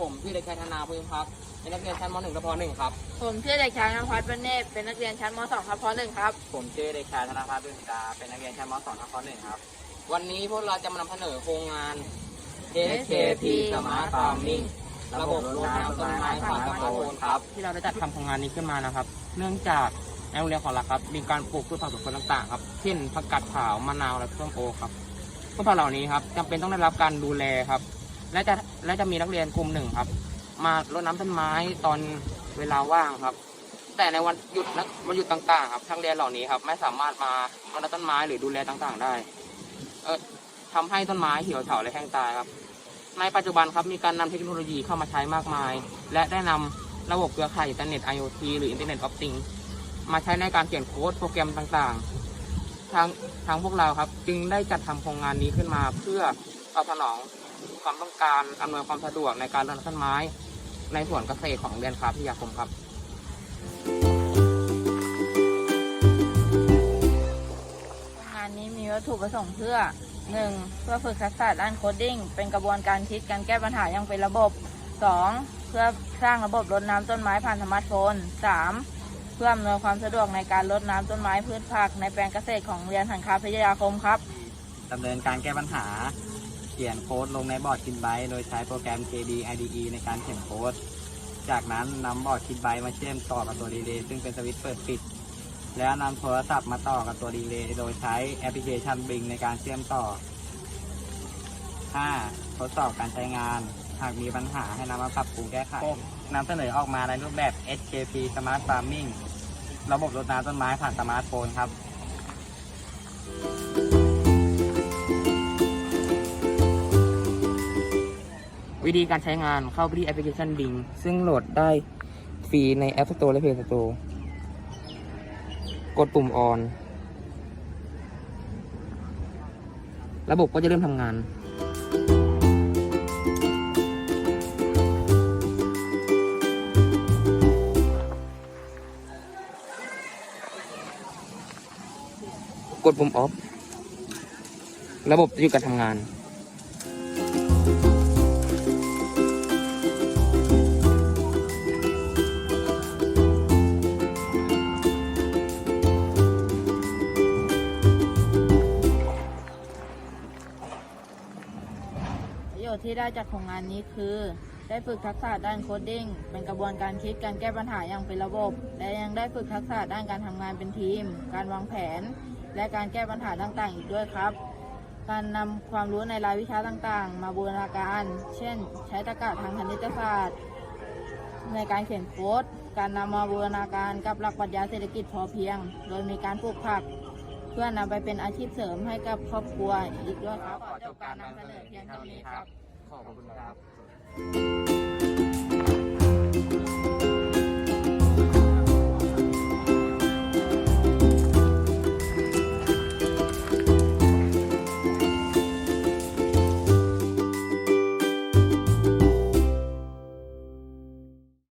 ผมชื่อเด็กชายธนาภูมิพักดิ์เป็นนักเรียนชั้นม .1 และป .1 ครับ ผมชื่อเด็กชายนภัสวันเนตรเป็นนักเรียนชั้นม .2 ครับพ .1 ครับ ผมชื่อเด็กชายธนาพัฒน์ดุนตาเป็นนักเรียนชั้นม .2 และป .1 ครับ วันนี้พวกเราจะมานำเสนอโครงงาน SKP Smart Farming ระบบรดน้ำต้นไม้ผ่านสมาร์ทโฟนครับ ที่เราได้จัดทำโครงงานนี้ขึ้นมานะครับ เนื่องจากในโรงเรียนของเราครับ มีการปลูกพืชผักสวนครัวต่างๆครับ เช่นผักกาดขาว มะนาว และส้มโอครับพืชผักเหล่านี้ครับจำเป็นต้องได้รับการดูแลครับ และจะและจะมีนักเรียนกลุ่มหนึ่งครับ มารดน้ำต้นไม้ตอนเวลาว่างครับ แต่ในวันหยุดนักวันหยุดต่างๆ ครับทางเรียนเหล่านี้ครับไม่สามารถมารดน้ำต้นไม้หรือดูแลต่างๆ ได้ เออทำให้ต้นไม้เหี่ยวเฉาและแห้งตายครับ ในปัจจุบันครับมีการนำเทคโนโลยีเข้ามาใช้มากมาย และได้นำระบบเครือข่ายอินเทอร์เน็ต IoT หรือ Internet of Things มาใช้ในการเขียนโค้ดโปรแกรมต่างๆ ทางทางพวกเราครับ จึงได้จัดทำโครงงานนี้ขึ้นมา เพื่อตอบสนองความต้องการอำนวยความสะดวกในการรดน้ำต้นไม้ ในสวนเกษตรของเรียนครับพิยาคมครับงานนี้มีวัตถุประสงค์เพื่อ 1. เพื่อฝึกทักษะด้านโคดดิ้งเป็นกระบวนการคิดการแก้ปัญหาอย่างเป็นระบบ 2. เพื่อสร้างระบบรดน้ำต้นไม้ผ่านสมาร์ทโฟน 3. เพื่ออำนวยความสะดวกในการรดน้ำต้นไม้พืชผักในแปลงเกษตรของโรงเรียนสังคาพิทยาคมครับดำเนินการแก้ปัญหา เขียนโค้ดลงในบอร์ดคิดไบโดยใช้โปรแกรม KD IDE ในการเขียนโค้ด จากนั้นนำบอร์ดคิดไบมาเชื่อมต่อกับตัวดีเลย์ซึ่งเป็นสวิตช์เปิดปิด แล้วนำโทรศัพท์มาต่อกับตัวดีเลย์โดยใช้แอปพลิเคชัน Bing ในการเชื่อมต่อ 5. ทดสอบการใช้งาน หากมีปัญหาให้นำมาปรับปรุงแก้ไขนำเสนอออกมาในรูปแบบ SKP Smart Farming ระบบรดน้ำต้นไม้ผ่านสมาร์ทโฟนครับวิธีการใช้งานเข้าไปที่แอปพลิเคชัน Bing ซึ่งโหลดได้ฟรีใน App Store และ Play Store กดปุ่ม on ระบบก็จะเริ่มทำงาน กดปุ่ม off ระบบจะหยุดการทำงาน ประโยชน์ที่ได้จากโครงงานนี้คือ ได้ฝึกทักษะด้านโคดดิ้ง เป็นกระบวนการคิดการแก้ปัญหาอย่างเป็นระบบ และยังได้ฝึกทักษะด้านการทำงานเป็นทีม การวางแผน และการแก้ปัญหาต่างๆ อีกด้วยครับ การนำความรู้ในรายวิชาต่างๆ มาบูรณาการ เช่น ใช้ตรรกะทางคณิตศาสตร์ ในการเขียนโค้ด การนำมาบูรณาการกับหลักปรัชญาเศรษฐกิจพอเพียง โดยมีการปลูกผักเพื่อนำไปเป็นอาชีพเสริมให้กับครอบครัวอีกด้วยครับขอจบการนำเสนอเพียงเท่านี้ครับ ขอบคุณครับ Música